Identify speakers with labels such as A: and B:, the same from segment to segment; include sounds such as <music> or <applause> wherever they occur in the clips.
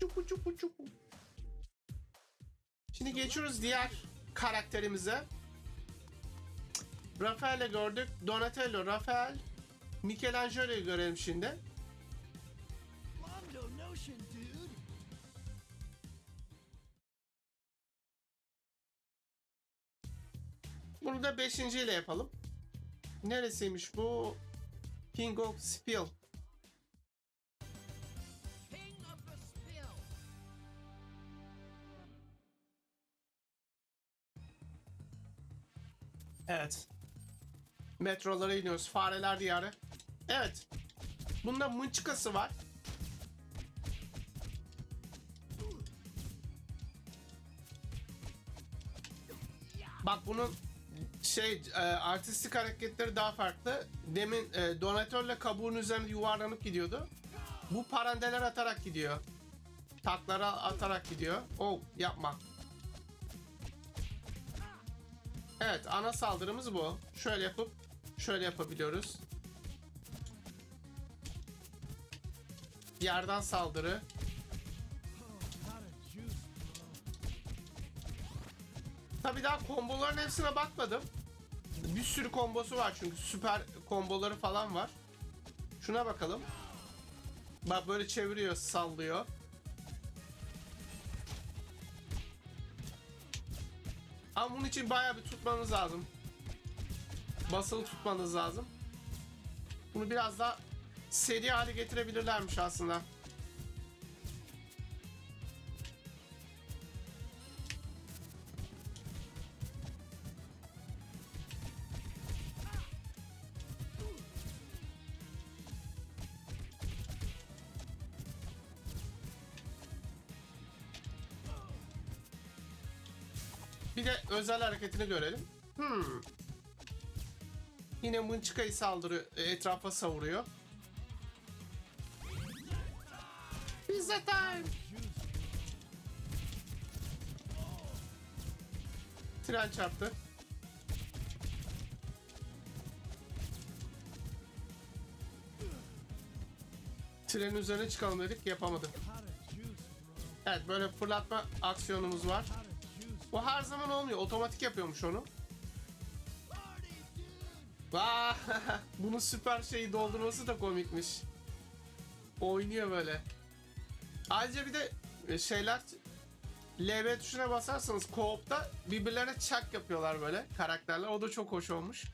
A: Çuku çuku çuku. Şimdi geçiyoruz diğer karakterimize. Rafael'i gördük. Donatello, Rafael, Michelangelo'yu görelim şimdi. Bunu da 5. ile yapalım. Neresiymiş bu? King of Spill. Evet. Metrolara iniyoruz. Fareler diyarı. Evet. Bunda mınçıkası var. Bak bunun şey e, artistik hareketleri daha farklı. Demin e, Donatello kabuğun üzerinde yuvarlanıp gidiyordu. Bu parandeler atarak gidiyor. Taklara atarak gidiyor. Oh yapma. Evet ana saldırımız bu. Şöyle yapıp şöyle yapabiliyoruz. Yerden saldırı. Tabi daha komboların hepsine bakmadım. Bir sürü kombosu var çünkü süper komboları falan var. Şuna bakalım. Bak böyle çeviriyor, sallıyor. Ama bunun için bayağı bir tutmanız lazım. Basılı tutmanız lazım. Bunu biraz daha seri hale getirebilirlermiş aslında. Bir de özel hareketini görelim. Hmm. Yine mınçıkayı saldırıyor, etrafa savuruyor. Pizza time. Tren çarptı. Trenin üzerine çıkalım dedik yapamadık. Evet böyle fırlatma aksiyonumuz var. O her zaman olmuyor. Otomatik yapıyormuş onu. Vaa! <laughs> Bunun süper şeyi doldurması da komikmiş. Oynuyor böyle. Ayrıca bir de e, şeyler LB tuşuna basarsanız co-op'ta birbirlerine çak yapıyorlar böyle karakterler. O da çok hoş olmuş.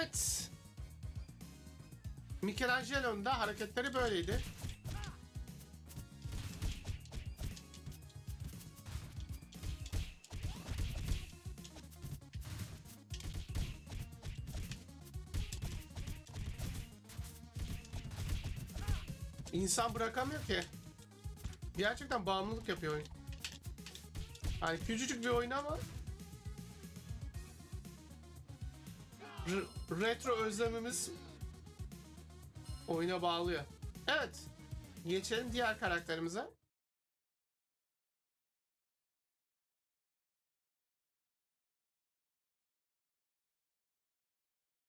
A: Evet. Michelangelo'nun da hareketleri böyleydi. İnsan bırakamıyor ki. Gerçekten bağımlılık yapıyor oyun. Hani küçücük bir oyun ama Retro özlemimiz oyuna bağlıyor. Evet. Geçelim diğer karakterimize.